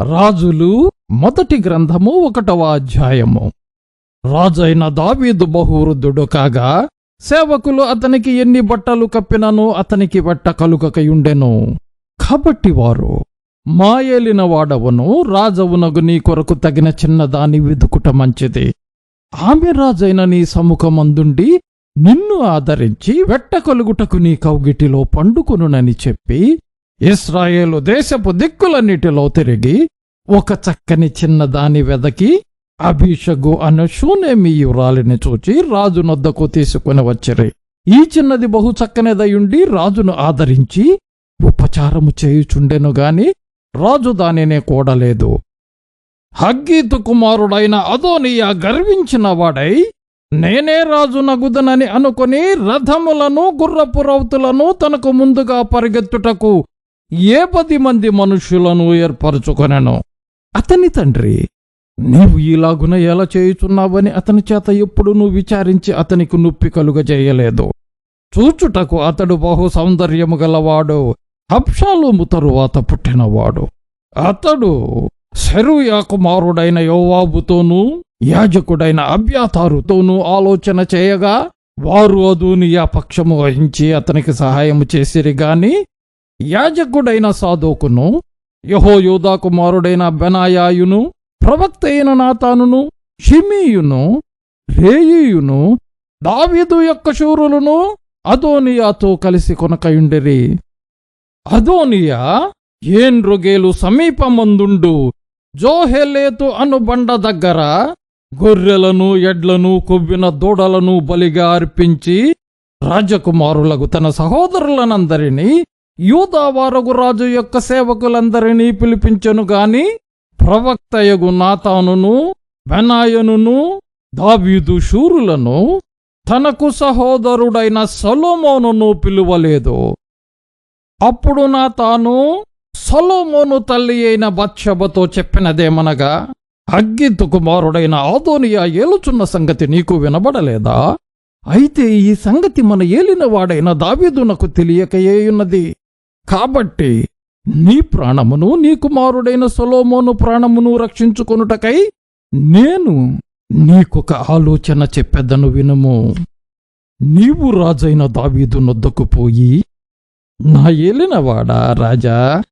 రాజులు మొదటి గ్రంథము ఒకటవ అధ్యాయము. రాజైన దావీదు బహువృద్ధుడు కాగా సేవకులు అతనికి ఎన్ని బట్టలు కప్పినను అతనికి బట్ట కలుగకయుండెను. కాబట్టి వారు మా వాడవను రాజవునగు నీ కొరకు తగిన చిన్నదాని వెదుకుట మంచిది. ఆమె రాజైన నీ సముఖమందుండి నిన్ను ఆదరించి వెట్ట కలుగుటకు నీ కౌగిటిలో పండుకొనునని చెప్పి ఇస్రాయేలు దేశపు దిక్కులన్నిటిలో తిరిగి ఒక చక్కని చిన్నదాని వెదకి అభిషగు అను శూనేమీయురాలిని చూచి రాజునొద్దకు తీసుకుని వచ్చిరి. ఈ చిన్నది బహు చక్కనిదయుండి రాజును ఆదరించి ఉపచారము చేయుచుండెను గాని రాజు దానినే కూడలేదు. హగ్గీతు కుమారుడైన అదోనియా గర్వించిన వాడై నేనే రాజునగుదనని అనుకుని రథములను గుర్రపు రౌతులను తనకు ముందుగా పరిగెత్తుటకు ఏ పది మంది మనుషులను ఏర్పరచుకొనెను? అతని తండ్రి నీవు ఈలాగున ఎలా చేయుచున్నావని అతని చేత ఎప్పుడు నువ్వు విచారించి అతనికి నొప్పి కలుగజేయలేదు. చూచుటకు అతడు బహు సౌందర్యము గలవాడు హబ్షాలోము తరువాత పుట్టినవాడు. అతడు శరుయా కుమారుడైన యోవాబుతోనూ యాజకుడైన అభ్యాతారుతోనూ ఆలోచన చేయగా వారు అదూనియా పక్షము వహించి అతనికి సహాయము చేసిరి గాని యాజకుడైన సాదోకును యహోయోదా కుమారుడైన బెనాయాయును ప్రవక్త అయిన నాతానును షిమీయును రేయును దావీదు యొక్క శూరులను అదోనియాతో కలిసి కొనకయుండిరి. అదోనియా ఏన్ రొగేలు సమీపమందుండు జోహెలేతు అను బండ దగ్గర గొర్రెలను ఎడ్లను కొవ్విన దూడలను బలిగా అర్పించి రాజకుమారులకు తన సహోదరులనందరినీ యూదావారగు రాజు యొక్క సేవకులందరినీ పిలిపించెను గాని ప్రవక్తయగు నాతానును బెనాయనును దావీదు శూరులను తనకు సహోదరుడైన సొలోమోనును పిలువలేదు. అప్పుడు నా తాను సొలోమోను తల్లి అయిన బత్షబతో చెప్పినదేమనగా అగ్గితు కుమారుడైన ఆదోనియా ఏలుచున్న సంగతి నీకు వినబడలేదా? అయితే ఈ సంగతి మన ఏలినవాడైన దావీదునకు తెలియకయేయున్నది కాబట్టి నీ ప్రాణమును నీ కుమారుడైన సొలోమోను ప్రాణమును రక్షించుకొనుటకై నేను నీకొక ఆలోచన చెప్పెదను వినుము. నీవు రాజైన దావీదు నొద్దకు పోయి నా ఏలినవాడా రాజా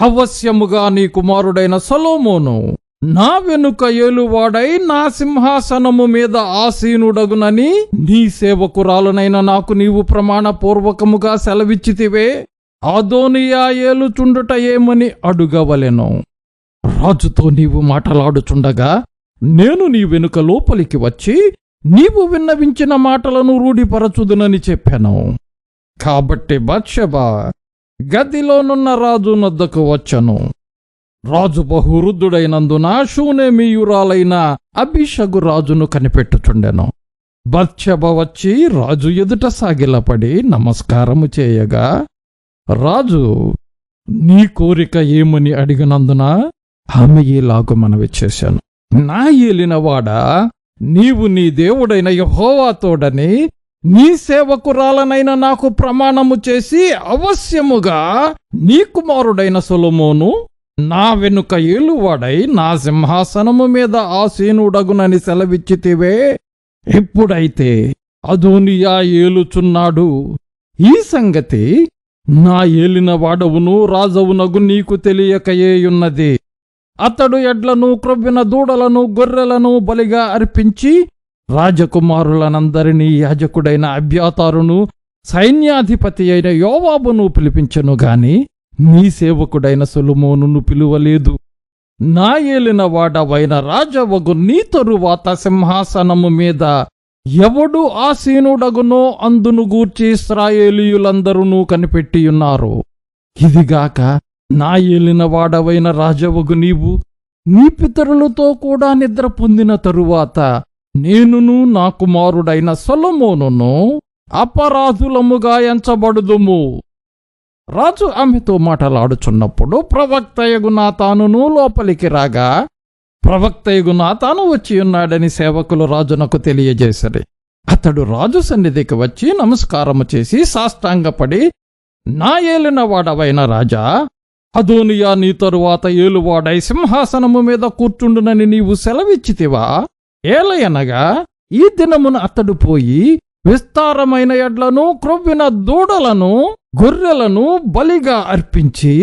అవశ్యముగా నీ కుమారుడైన సొలోమోను నా వెనుక ఏలువాడై నా సింహాసనము మీద ఆసీనుడగునని నీ సేవకురాలనైన నాకు నీవు ప్రమాణపూర్వకముగా సెలవిచ్చితివే. ఆదోనియా ఏలుచుండుట ఏమని అడుగవలెను? రాజుతో నీవు మాటలాడుచుండగా నేను నీ వెనుక లోపలికి వచ్చి నీవు విన్నవించిన మాటలను రూఢిపరచుదునని చెప్పాను. కాబట్టి బత్షబా గదిలోనున్న రాజు నొద్దకు వచ్చను. రాజు బహువృద్ధుడైనందున శూనేమీయురాలైన అభిషగు రాజును కనిపెట్టుచుండెను. బత్షబ వచ్చి రాజు ఎదుట సాగిలపడి నమస్కారము చేయగా రాజు నీ కోరిక ఏమని అడిగినందున ఆమె ఈలాగు మనవి చేశాను. నా ఏలినవాడా నీవు నీ దేవుడైన యహోవాతోడని నీ సేవకురాలనైన నాకు ప్రమాణము చేసి అవశ్యముగా నీ కుమారుడైన సులమోను నా వెనుక ఏలువాడై నా సింహాసనము మీద ఆసీనుడగునని సెలవిచ్చితివే. ఎప్పుడైతే అదోనియా ఏలుచున్నాడు ఈ సంగతి నా ఏలిన వాడవును రాజవునగు నీకు తెలియకయేయున్నది. అతడు ఎడ్లను క్రొవ్విన దూడలను గొర్రెలను బలిగా అర్పించి రాజకుమారులనందరినీ యాజకుడైన అభ్యాతారును సైన్యాధిపతి అయిన యోవాబును పిలిపించెను గాని నీ సేవకుడైన సులుమోనును పిలువలేదు. నా ఏలిన వాడవైన రాజవగు నీ తరువాత సింహాసనము మీద ఎవడు ఆసీనుడగునో అందును గూర్చి ఇస్రాయేలీయులందరూ కనిపెట్టియున్నారు. ఇదిగాక నా ఏలిన వాడవైన రాజవగు నీవు నీ పితరులతో కూడా నిద్ర పొందిన తరువాత నేనును నా కుమారుడైన సొలమోనును అపరాధులముగా ఎంచబడుదుము. రాజు ఆమెతో మాటలాడుచున్నప్పుడు ప్రవక్తయగు నాతానును లోపలికి రాగా ప్రవక్తయగు నాతాను వచ్చి ఉన్నాడని సేవకులు రాజునకు తెలియజేసరి. అతడు రాజు సన్నిధికి వచ్చి నమస్కారము చేసి సాష్టాంగపడి నా ఏలిన వాడవైన రాజా అదోనియా నీ తరువాత ఏలువాడై సింహాసనము మీద కూర్చుండునని నీవు సెలవిచ్చితివా? ఏలయనగా ఈ దినమున అతడు పోయి విస్తారమైన ఎడ్లను క్రొవ్విన దూడలను గొర్రెలను బలిగా అర్పించి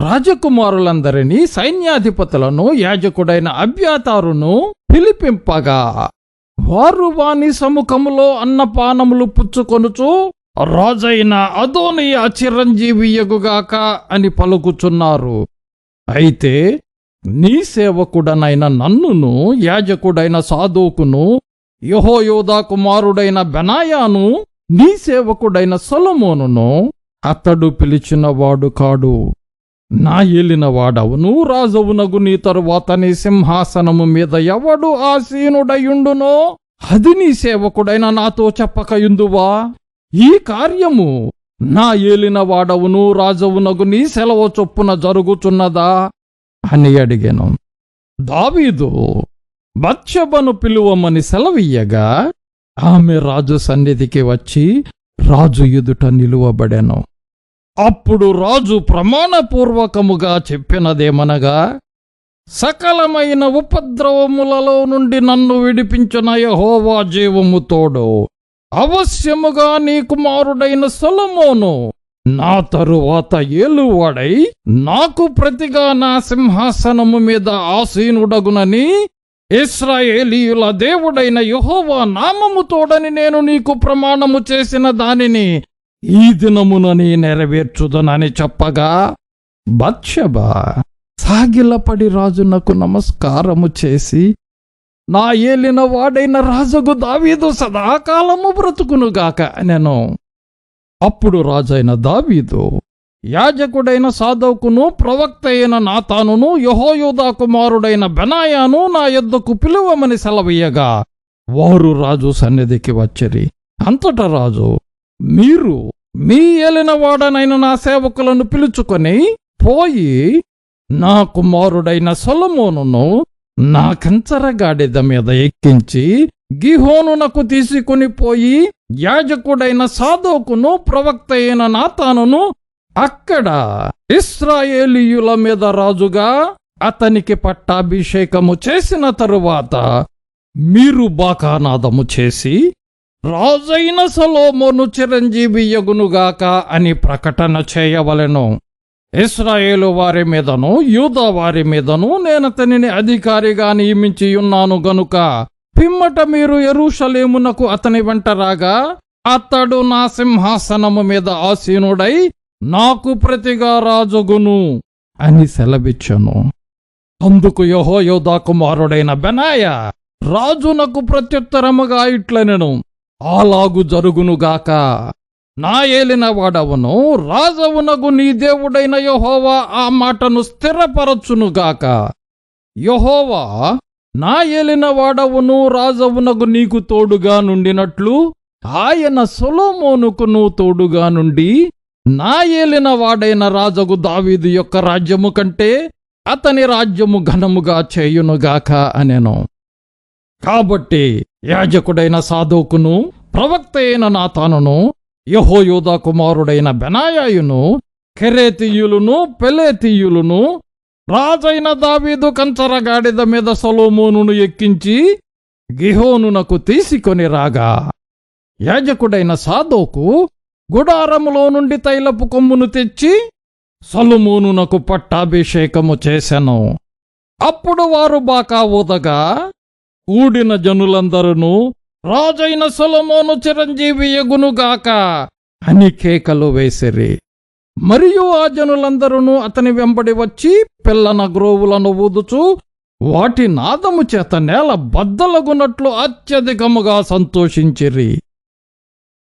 రాజకుమారులందరినీ సైన్యాధిపతులను యాజకుడైన అభ్యాతారును పిలిపింపగా వారు వాని సముఖములో అన్నపానములు పుచ్చుకొనుచు రాజైన అదోనియా చిరంజీవియగుగాక అని పలుకుచున్నారు. అయితే నీ సేవకుడనైన నన్నును యాజకుడైన సాధూకును యహోయోధా కుమారుడైన బెనాయాను నీ సేవకుడైన సొలమోనును అతడు పిలిచినవాడు కాడు. నా ఏలినవాడవును రాజవునగు నీ తరువాత నీ సింహాసనము మీద ఎవడు ఆసీనుడయుండునో అది నీ సేవకుడైన నాతో చెప్పకయుందువా? ఈ కార్యము నా ఏలినవాడవును రాజవునగు నీ సెలవు చొప్పున జరుగుచున్నదా? అని అడిగాను. దావీదు బత్సబను పిలువమని సెలవియ్యగా ఆమె రాజు సన్నిధికి వచ్చి రాజు ఎదుట నిలువబడెను. అప్పుడు రాజు ప్రమాణపూర్వకముగా చెప్పినదేమనగా సకలమైన ఉపద్రవములలో నుండి నన్ను విడిపించిన యహోవా జీవము తోడు. అవశ్యముగా నీ కుమారుడైన సొలమోను నా తరువాత ఏలువాడై నాకు ప్రతిగా నా సింహాసనము మీద ఆసీనుడగునని ఇస్రాయేలీయుల దేవుడైన యహోవా నామముతోడని నేను నీకు ప్రమాణము చేసిన దానిని ఈ దినమునని నెరవేర్చుదనని చెప్పగా బత్షబ సాగిలపడి రాజునకు నమస్కారము చేసి నా ఏలిన వాడైన రాజుకు దావీదు సదాకాలము బ్రతుకునుగాక అనెను. అప్పుడు రాజైన దావీదు యాజకుడైన సాధవుకును ప్రవక్త అయిన నాతానును యహోయోధా కుమారుడైన బెనాయాను నా యొద్దకు పిలువమని సెలవీయగా వారు రాజు సన్నిధికి వచ్చిరి. అంతటా రాజు మీరు మీ ఏలినవాడనైన నా సేవకులను పిలుచుకొని పోయి నా కుమారుడైన సొలమోనును నా కంచరగాడిద మీద ఎక్కించి గిహోనునకు తీసుకుని పోయి యాజకుడైన సాధోకును ప్రవక్త అయిన నాతానును అక్కడ ఇస్రాయేలీయుల మీద రాజుగా అతనికి పట్టాభిషేకము చేసిన తరువాత మీరు బాకానాదము చేసి రాజైన సలోమోను చిరంజీవి యగునుగాక అని ప్రకటన చేయవలెను. ఇస్రాయేలు వారి మీదను యూదా వారి మీదను నేనతనిని అధికారిగా నియమించి ఉన్నాను గనుక పిమ్మట మీరు ఎరుషలేమునకు అతని వెంట రాగా అతడు నా సింహాసనము మీద ఆసీనుడై నాకు ప్రతిగా రాజుగును అని సెలవిచ్చను. అందుకు యహోయోదా కుమారుడైన బెనాయ రాజునకు ప్రత్యుత్తరముగా ఇట్లనెను. అలాగు జరుగునుగాక. నా ఏలిన వాడవను రాజవునగు నీ దేవుడైన యహోవా ఆ మాటను స్థిరపరచునుగాక. యహోవా నా ఏలిన వాడవును రాజవునగు నీకు తోడుగా నుండినట్లు ఆయన సొలోమోనుకును తోడుగా నుండి నా ఏలిన వాడైన రాజగు దావీదు యొక్క రాజ్యము కంటే అతని రాజ్యము ఘనముగా చేయునుగాక అనెను. కాబట్టి యాజకుడైన సాధోకును ప్రవక్త అయిన నాతానును యహోయోధ కుమారుడైన బెనాయాయును కెరేతీయులును పెలేతీయులును రాజైన దావీదు కంచరగాడిద మీద సొలోమోనును ఎక్కించి గిహోనునకు తీసుకొని రాగా యాజకుడైన సాధోకు గుడారములో నుండి తైలపు కొమ్మును తెచ్చి సలుమోనునకు పట్టాభిషేకము చేసెను. అప్పుడు వారు బాకా ఊదగా కూడిన జనులందరూ రాజైన సొలమోను చిరంజీవి ఎగునుగాక అని కేకలు వేసిరి. మరియు ఆ జనులందరూ అతని వెంబడి వచ్చి పిల్లన గ్రోవులను ఊదుచు వాటి నాదము చేత నేల బద్దలగునట్లు అత్యధికముగా సంతోషించిరి.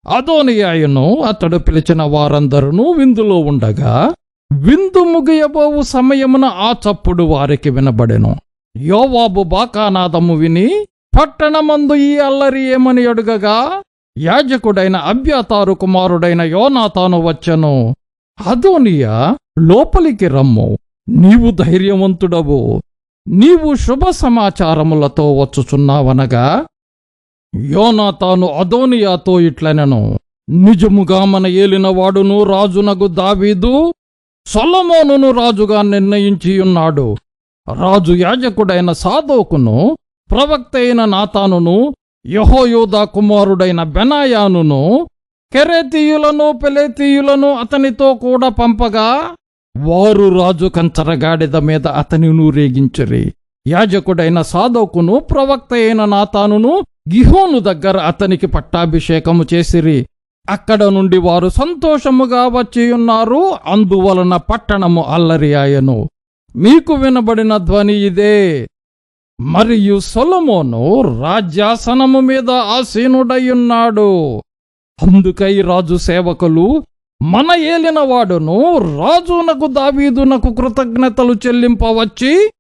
అదోనియాయును అతడు పిలిచిన వారందరూ విందులో ఉండగా విందు ముగియబోవు సమయమున ఆ చప్పుడు వారికి వినబడెను. యోవాబు బాకానాదము విని పట్టణమందు ఈ అల్లరి ఏమని అడుగగా? యాజకుడైన అభ్యతారు కుమారుడైన యోనాతాను వచ్చెను. అదోనియా లోపలికి రమ్ము. నీవు ధైర్యవంతుడవు. నీవు శుభ సమాచారములతో వచ్చుచున్నావనగా యోనాతాను అదోనియాతో ఇట్లనెను. నిజముగా మన ఏలినవాడును రాజునగు దావీదు సొలమోనును రాజుగా నిర్ణయించియున్నాడు. రాజు యాజకుడైన సాదోకును ప్రవక్త అయిన నాతానును యహోయోదా కుమారుడైన బెనాయానును కెరేతీయులను పెలేతీయులను అతనితో కూడా పంపగా వారు రాజు కంచరగాడిద మీద అతనిను రేగించరి. యాజకుడైన సాదోకును ప్రవక్త అయిన నాతానును గిహోను దగ్గర అతనికి పట్టాభిషేకము చేసిరి. అక్కడ నుండి వారు సంతోషముగా వచ్చియున్నారు అందువలన పట్టణము అల్లరి ఆయను. మీకు వినబడిన ధ్వని ఇదే. మరియు సొలమోను రాజ్యాసనము మీద ఆసీనుడయ్యున్నాడు. అందుకై రాజు సేవకులు మన ఏలినవాడును రాజునకు దావీదునకు కృతజ్ఞతలు చెల్లింపవచ్చి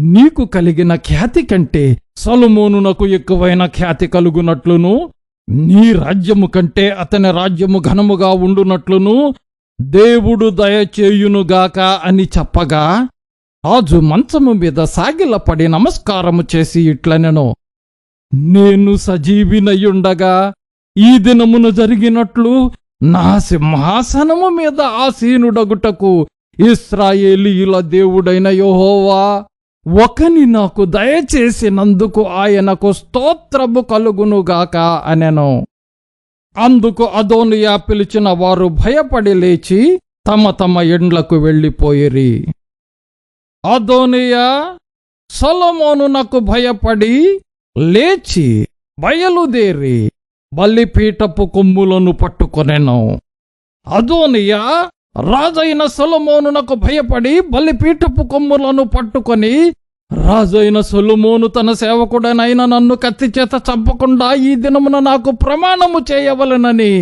నీకు కలిగిన ఖ్యాతి కంటే సొలమోనునకు ఎక్కువైన ఖ్యాతి కలుగునట్లును నీ రాజ్యము కంటే అతని రాజ్యము ఘనముగా ఉండునట్లును దేవుడు దయచేయునుగాక అని చెప్పగా రాజు మంచము మీద సాగిలపడి నమస్కారము చేసి ఇట్లనెను. నేను సజీవినయుండగా ఈ దినమున జరిగినట్లు నా సింహాసనము మీద ఆసీనుడగుటకు ఇస్రాయేలీల దేవుడైన యోహోవా ఒకని నాకు దయచేసినందుకు ఆయనకు స్తోత్రము కలుగునుగాక అనెను. అందుకు అదోనియా పిలిచిన వారు భయపడి లేచి తమ తమ ఎండ్లకు వెళ్ళిపోయిరి. అదోనియా సొలమోనునకు భయపడి లేచి బయలుదేరి బలిపీఠపు కొమ్ములను పట్టుకొనెను. అదోనియా రాజైన సొలమోనునకు భయపడి బలిపీఠపు కొమ్ములను పట్టుకొని రాజైన సొలుమోను తన సేవకుడనైన నన్ను కత్తి చేత చంపకుండా ఈ దినమున నాకు ప్రమాణము చేయవలెనని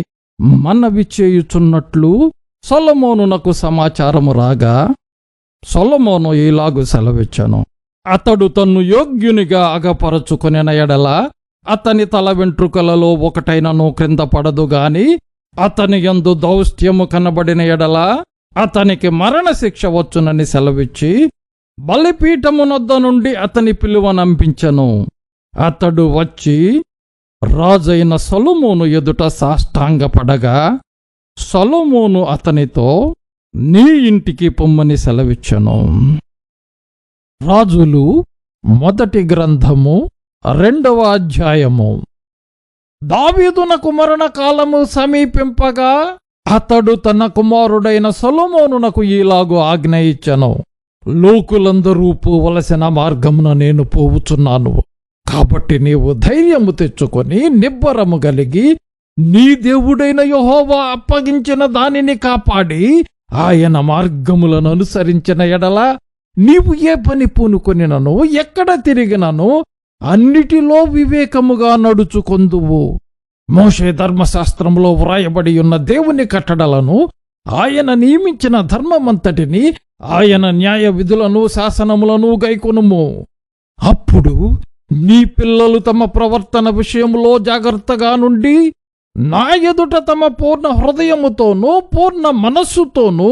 మనవి చేయుచున్నట్లు సొలమోనునకు సమాచారము రాగా సొలమోను ఇలాగు సెలవిచ్చాను. అతడు తన్ను యోగ్యునిగా అగపరచుకునిన ఎడల అతని తల వెంట్రుకలలో ఒకటైనను క్రింద పడదు గాని అతని యందు దౌష్ట్యము కనబడిన ఎడల అతనికి మరణశిక్ష వచ్చునని సెలవిచ్చి బలిపీఠమునొద్ద నుండి అతని పిలువనంపించను అతడు వచ్చి రాజైన సొలమోను ఎదుట సాష్టాంగపడగా సొలమోను అతనితో నీ ఇంటికి పొమ్మని సెలవిచ్చను. రాజులు మొదటి గ్రంథము రెండవ అధ్యాయము. దావీదునకు మరణ కాలము సమీపింపగా అతడు తన కుమారుడైన సొలమోనునకు ఈలాగు ఆజ్ఞ ఇచ్చెను. లోకులందరూ పోవలసిన మార్గమున నేను పోవుచున్నాను. కాబట్టి నీవు ధైర్యము తెచ్చుకొని నిబ్బరము కలిగి నీ దేవుడైన యహోవా అప్పగించిన దానిని కాపాడి ఆయన మార్గములను అనుసరించిన ఎడల నీవు ఏ పని పూనుకొనినను ఎక్కడ తిరిగినను అన్నిటిలో వివేకముగా నడుచుకొందువు. మోషే ధర్మశాస్త్రంలో వ్రాయబడి ఉన్న దేవుని కట్టడలను ఆయన నియమించిన ధర్మమంతటిని ఆయన న్యాయ విధులను శాసనములను గైకొనుము. అప్పుడు నీ పిల్లలు తమ ప్రవర్తన విషయంలో జాగ్రత్తగా నుండి నా ఎదుట తమ పూర్ణ హృదయముతోనూ పూర్ణ మనస్సుతోనూ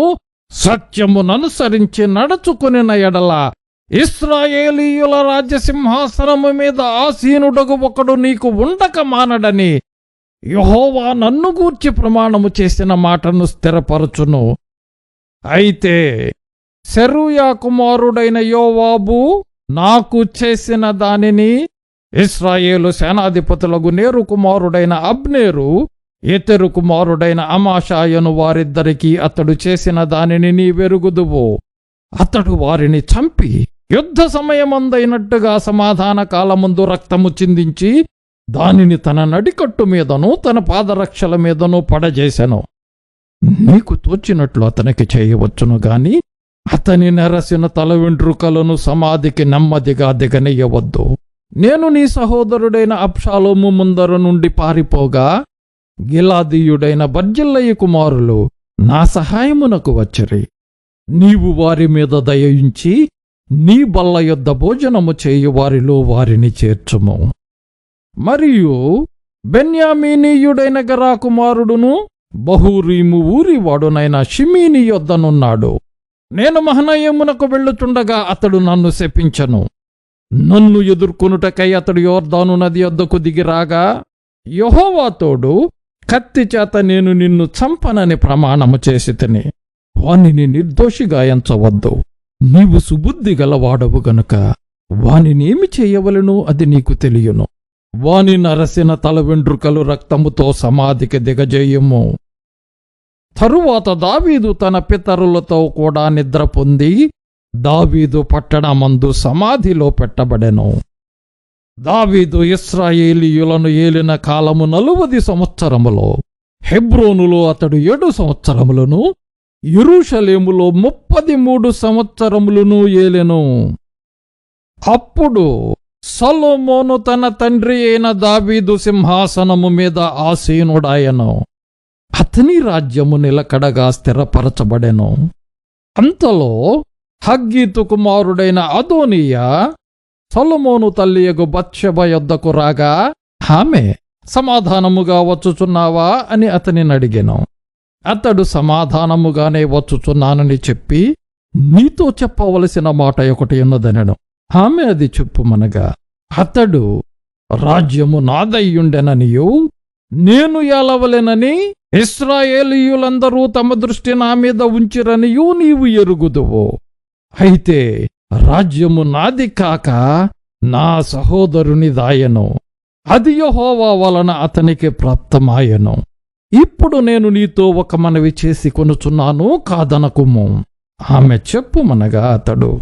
సత్యముననుసరించి నడుచుకునిన ఎడల ఇస్రాయేలీయుల రాజ్యసింహాసనము మీద ఆసీనుడగు ఒకడు నీకు ఉండక మానడని యహోవా నన్ను గూర్చి ప్రమాణము చేసిన మాటను స్థిరపరచును. అయితే శరూయా కుమారుడైన యోవాబు నాకు చేసిన దానిని ఇస్రాయేలు సేనాధిపతులకు నేరు కుమారుడైన అబ్నేరు ఇతరు కుమారుడైన అమాషాయను వారిద్దరికీ అతడు చేసిన దానిని నీ వెరుగుదువు అతడు వారిని చంపి యుద్ధ సమయమందైనట్టుగా సమాధాన కాలముందు రక్తము చిందించి దానిని తన నడికట్టు మీదను తన పాదరక్షల మీదను పడజేశాను నీకు తోచినట్లు అతనికి చేయవచ్చును గాని అతని నెరసిన తల వెంట్రుకలను సమాధికి నెమ్మదిగా దిగనీయవద్దు నేను నీ సహోదరుడైన అప్షాలోము ముందర నుండి పారిపోగా గిలాదీయుడైన బర్జిల్లయ్య కుమారులు నా సహాయమునకు వచ్చిరి. నీవు వారి మీద దయించి నీ బల్ల యొద్ద భోజనము చేయు వారిలో వారిని చేర్చుము. మరియు బెన్యామీనీయుడైన గరా కుమారుడును బహూరీము ఊరివాడునైన షిమీని యొద్దనున్నాడు. నేను మహనయమునకు వెళ్ళుచుండగా అతడు నన్ను శపించను. నన్ను ఎదుర్కొనుటకై అతడు యోర్దాను నది యొద్దకు దిగిరాగా యహోవాతోడు కత్తి చేత నేను నిన్ను చంపనని ప్రమాణము చేసి తిని వానిని నిర్దోషిగా ఎంచవద్దు. నీవు సుబుద్ధి గలవాడవు గనుక వానినేమి చేయవలను అది నీకు తెలియను. వాని నరసిన తల వెండ్రుకలు రక్తముతో సమాధికి దిగజేయము. తరువాత దావీదు తన పితరులతో కూడా నిద్ర పొంది దావీదు పట్టణమందు సమాధిలో పెట్టబడెను. దావీదు ఇస్రాయేలీయులను ఏలిన కాలము నలువది సంవత్సరములో హెబ్రోనులో అతడు ఏడు సంవత్సరములను ఇరుషలేములో ముప్పది మూడు సంవత్సరములను ఏలెను. అప్పుడు సలోమోను తన తండ్రి అయిన దావీదు సింహాసనము మీద ఆసీనుడాయను అతని రాజ్యము నిలకడగా స్థిరపరచబడెను. అంతలో హగ్గీతు కుమారుడైన అదోనియా సొలమోను తల్లియగు బత్షెబ యొద్దకు రాగా ఆమె సమాధానముగా వచ్చుచున్నావా? అని అతనిని అడిగాను. అతడు సమాధానముగానే వచ్చుచున్నానని చెప్పి నీతో చెప్పవలసిన మాట ఒకటి ఉన్నదనను. ఆమె అది చెప్పుమనగా అతడు రాజ్యము నాదయ్యుండెననియు నేను ఎలవలెనని ఇస్రాయేలీయులందరూ తమ దృష్టి నా మీద ఉంచిరనియూ నీవు ఎరుగుదువు. అయితే రాజ్యము నాది కాక నా సహోదరుని దాయను. అది యహోవా వలన అతనికి ప్రాప్తమాయను. ఇప్పుడు నేను నీతో ఒక మనవి చేసి కొనుచున్నాను కాదనకుము. ఆమె చెప్పుమనగా అతడు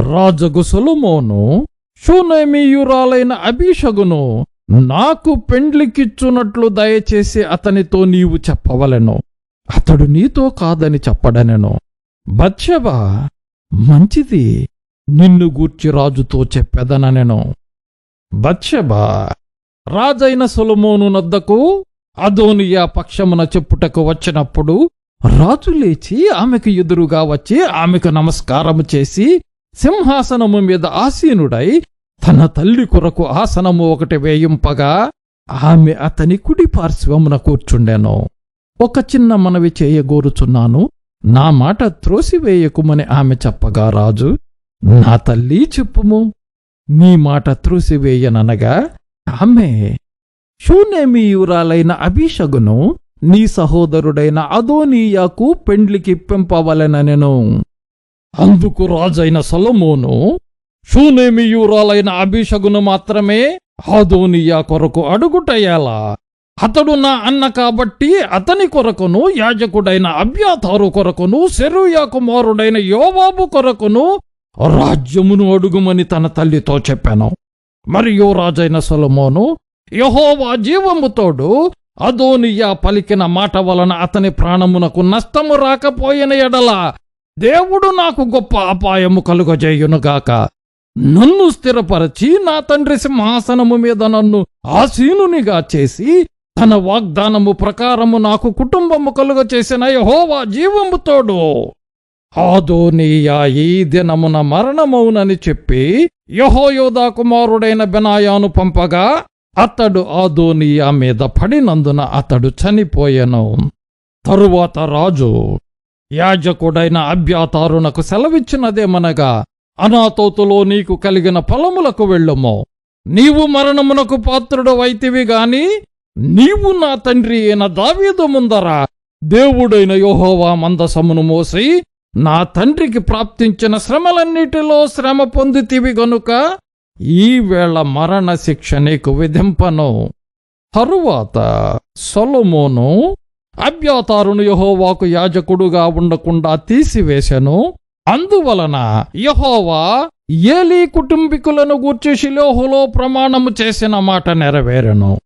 రాజగు సొలొమోను షూనేమీయురాలైన అభిషగును నాకు పెండ్లికిచ్చునట్లు దయచేసి అతనితో నీవు చెప్పవలెను. అతడు నీతో కాదని చెప్పడనెను. బత్షెబా మంచిది. నిన్ను గూర్చి రాజుతో చెప్పెదననెను బత్షబా రాజైన సొలమోను నద్దకు అదోనియా పక్షమున చెప్పుటకు వచ్చినప్పుడు రాజు లేచి ఆమెకు ఎదురుగా వచ్చి ఆమెకు నమస్కారము చేసి సింహాసనము మీద ఆసీనుడై తన తల్లి కొరకు ఆసనము ఒకటి వేయింపగా ఆమె అతని కుడి పార్శ్వమున కూర్చుండెను. ఒక చిన్న మనవి చేయగోరుచున్నాను. నా మాట త్రోసివేయకుమని ఆమె చెప్పగా రాజు నా తల్లి చెప్పుము. నీ మాట త్రోసివేయననగా ఆమె శూన్యమీయురాలైన అభిషగును నీ సహోదరుడైన అదోనీయాకు పెండ్లికి పెంపవలెననెను. అందుకు రాజైన సొలొమోను శూనేమియూరాలైన అభిషగును మాత్రమే అదోనియా కొరకు అడుగుటయ్యాలా? అతడు నా అన్న కాబట్టి అతని కొరకును యాజకుడైన అభ్యాతారు కొరకును శరూయ కుమారుడైన యోవాబు కొరకును రాజ్యమును అడుగుమని తన తల్లితో చెప్పాను. మరియు రాజైన సొలమోను యహోవా జీవముతోడు అదోనియా పలికిన మాట వలన అతని ప్రాణమునకు నష్టము రాకపోయిన ఎడల దేవుడు నాకు గొప్ప అపాయము కలుగజేయునుగాక. నన్ను స్థిరపరచి నా తండ్రి సింహాసనము మీద నన్ను ఆసీనునిగా చేసి తన వాగ్దానము ప్రకారము నాకు కుటుంబము కలుగ చేసిన యహోవా జీవముతోడు ఆదోనీయా ఈ దినమున మరణమౌనని చెప్పి యహోయోధా కుమారుడైన బెనాయాను పంపగా అతడు ఆదోనీయా మీద పడినందున అతడు చనిపోయెను. తరువాత రాజు యాజకుడైన అభ్యాతారునకు సెలవిచ్చినదేమనగా అనాతోతులో నీకు కలిగిన ఫలములకు వెళ్ళుము. నీవు మరణమునకు పాత్రుడు వైతివి గాని నీవు నా తండ్రి అయిన దావీదు ముందర దేవుడైన యోహోవా మందసమును మోసి నా తండ్రికి ప్రాప్తించిన శ్రమలన్నిటిలో శ్రమ పొందితివి గనుక ఈవేళ మరణశిక్ష మరణ నీకు విధింపను. తరువాత సొలమోను అభ్యాతారును యహోవాకు యాజకుడుగా ఉండకుండా తీసివేశను. అందువలన యహోవా ఏలీ కుటుంబీకులను గూర్చి శిలోహులో ప్రమాణము చేసిన మాట నెరవేరెను.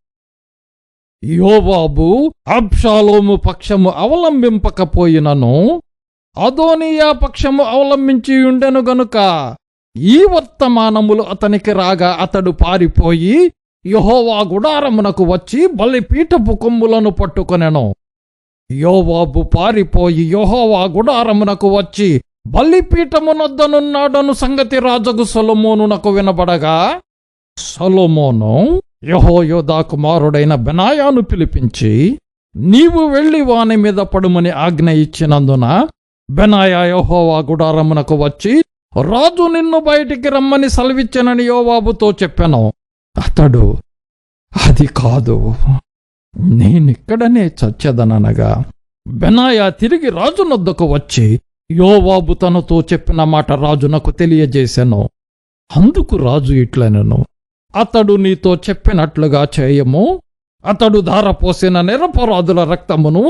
యోవాబు అబ్షాలోము పక్షము అవలంబింపకపోయినను అదోనియా పక్షము అవలంబించి ఉండెను గనుక ఈ వర్తమానములు అతనికి రాగా అతడు పారిపోయి యహోవా గుడారమునకు వచ్చి బలిపీఠపు కొమ్ములను పట్టుకొనెను. యోవాబు పారిపోయి యహోవా గుడారమునకు వచ్చి బలిపీఠమునొద్దనున్నాడను సంగతి రాజగు సొలమోనునకు వినబడగా సొలమోను యహో యోధా కుమారుడైన బెనాయాను పిలిపించి నీవు వెళ్ళి వాని మీద పడుమని ఆజ్ఞ ఇచ్చినందున బెనాయా యహోవా గుడారమునకు వచ్చి రాజు నిన్ను బయటికి రమ్మని సెలవిచ్చనని యోవాబుతో చెప్పాను. అతడు అది కాదు. నేనిక్కడనే చచ్చదననగా బెనాయా తిరిగి రాజునొద్దకు వచ్చి యోవాబు తనతో చెప్పిన మాట రాజునకు తెలియజేశాను అందుకు రాజు ఇట్లనను. అతడు నీతో చెప్పినట్లుగా చేయము. అతడు ధారపోసిన నిరపరాధుల రక్తమును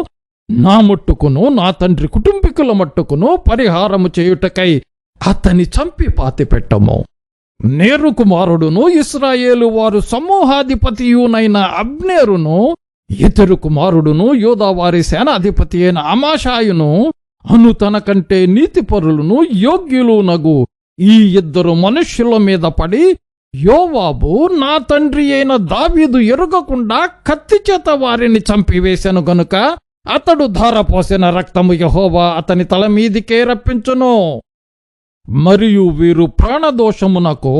నా ముట్టుకును నా తండ్రి కుటుంబీకుల మట్టుకును పరిహారము చేయుటకై అతని చంపి పాతిపెట్టము నేరు కుమారుడును ఇస్రాయేలు వారు సమూహాధిపతియునైన అబ్నేరును ఇతరు కుమారుడును యోదావారి సేనాధిపతి అయిన అమాషాయును అను తన కంటే నీతిపరులను యోగ్యులునగు ఈ ఇద్దరు మనుష్యుల మీద పడి యోవాబు నా తండ్రి అయిన దావీదు ఎరుగకుండా కత్తి చేత వారిని చంపివేశాను గనుక అతడు ధారపోసిన రక్తము యహోవా అతని తల మీదికే రప్పించును. మరియు వీరు ప్రాణదోషమునకు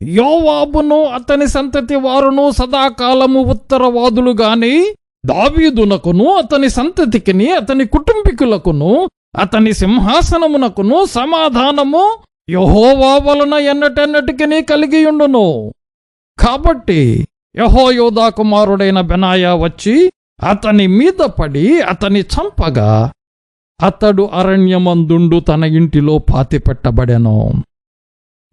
యోవాబును అతని సంతతి వారును సదాకాలము ఉత్తరవాదులు గాని దావీదునకును అతని సంతతికిని అతని కుటుంబీకులకును అతని సింహాసనమునకును సమాధానము యహోవా వలన ఎన్నటెన్నటికి కలిగియుండును కాబట్టి యహోయోధా కుమారుడైన బెనాయా వచ్చి అతని మీద పడి అతని చంపగా అతడు అరణ్యమందుండు తన ఇంటిలో పాతిపెట్టబడెను.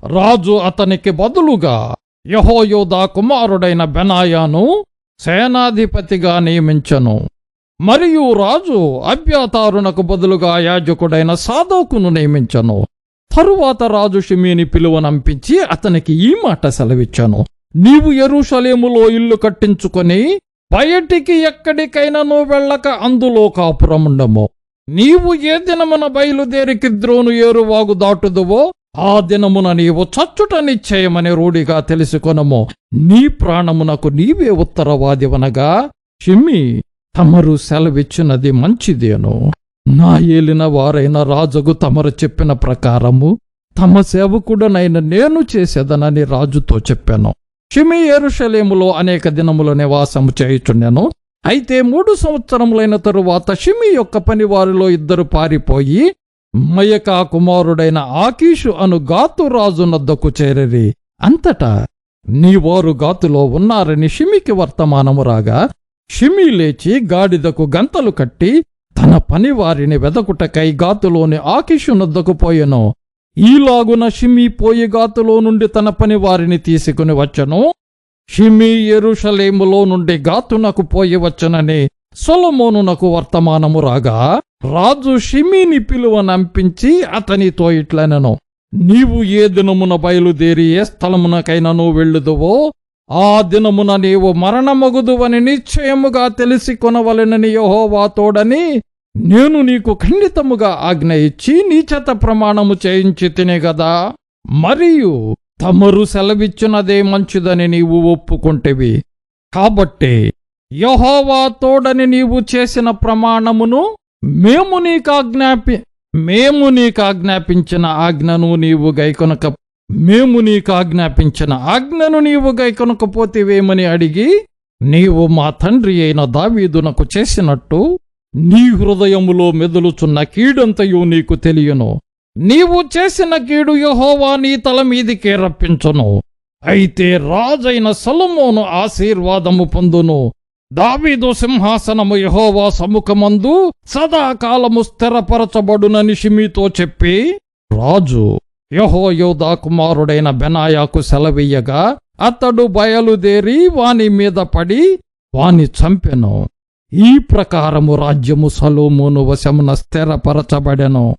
రాజు అతనికి బదులుగా యహోయోధా కుమారుడైన బెనాయాను సేనాధిపతిగా నియమించను. మరియు రాజు అభ్యాతారునకు బదులుగా యాజకుడైన సాధోకును నియమించను. తరువాత రాజు షిమీని పిలువనంపించి అతనికి ఈ మాట సెలవిచ్చాను. నీవు ఎరుషలేములో ఇల్లు కట్టించుకొని బయటికి ఎక్కడికైనాను వెళ్ళక అందులో కాపురముండము. నీవు ఏ దినమున బయలుదేరికి కిద్రోను ఏరువాగు దాటుదువో ఆ దినమున నీవు చచ్చుట నిశ్చయమని రూఢిగా తెలుసుకొనము. నీ ప్రాణమునకు నీవే ఉత్తరవాదివనగా షిమ్మి తమరు సెలవిచ్చినది మంచిదేను. నా ఏలిన వారైన రాజుకు తమరు చెప్పిన ప్రకారము తమ సేవకుడనైన నేను చేసేదనని రాజుతో చెప్పాను. షిమి ఎరుషలేములో అనేక దినముల నివాసము చేయుచుండెను. అయితే మూడు సంవత్సరములైన తరువాత షిమి యొక్క పనివారిలో ఇద్దరు పారిపోయి మయకా కుమారుడైన ఆకీషు అను గాతు రాజు నద్దకు చేరరి. అంతటా నీవారు గాతులో ఉన్నారని షిమికి వర్తమానము రాగా షిమి లేచి గాడిదకు గంతలు కట్టి తన పనివారిని వెదకుటకై గాతులోని ఆకిషునద్దకు పోయెను. ఈలాగున షిమి పోయి గాతులో నుండి తన పనివారిని తీసుకుని వచ్చను. షిమి ఎరుషలేములో నుండి గాతునకు పోయి వచ్చనని సొలమోనునకు వర్తమానము రాగా రాజు షిమీని పిలువనంపించి అతనితో ఇట్లనెను. నీవు ఏ దినమున బయలుదేరి ఏ స్థలమునకైనను వెళ్ళుదువో ఆ దినమున నీవు మరణమగుదువని నిశ్చయముగా తెలిసి కొనవలెనని యహోవాతోడని నేను నీకు ఖండితముగా ఆజ్ఞ ఇచ్చి నీ చేత ప్రమాణము చేయించి తినే గదా. మరియు తమరు సెలవిచ్చినదే మంచిదని నీవు ఒప్పుకుంటేవి. కాబట్టి యహోవా తోడని నీవు చేసిన ప్రమాణమును మేము నీకు ఆజ్ఞాపి మేము నీకు ఆజ్ఞాపించిన ఆజ్ఞను నీవు గైకొనక మేము నీకు ఆజ్ఞాపించిన ఆజ్ఞను నీవు గైకొనకపోతేవేమని అడిగి నీవు మా తండ్రి అయిన దావీదునకు చేసినట్టు నీ హృదయములో మెదులుచున్న కీడంతయు నీకు తెలియను. నీవు చేసిన కీడు యహోవా నీ తల మీదికే రప్పించును. అయితే రాజైన సలమోను ఆశీర్వాదము పొందును. దావీదు సింహాసనము యహోవా సముఖమందు సదాకాలము స్థిరపరచబడునని షిమీతో చెప్పి రాజు యహోయోధా కుమారుడైన బెనాయాకు సెలవీయగా అతడు బయలుదేరి వాని మీద పడి వాని చంపెను. ఈ ప్రకారము రాజ్యము సలోమోను వశమున స్థిరపరచబడెను.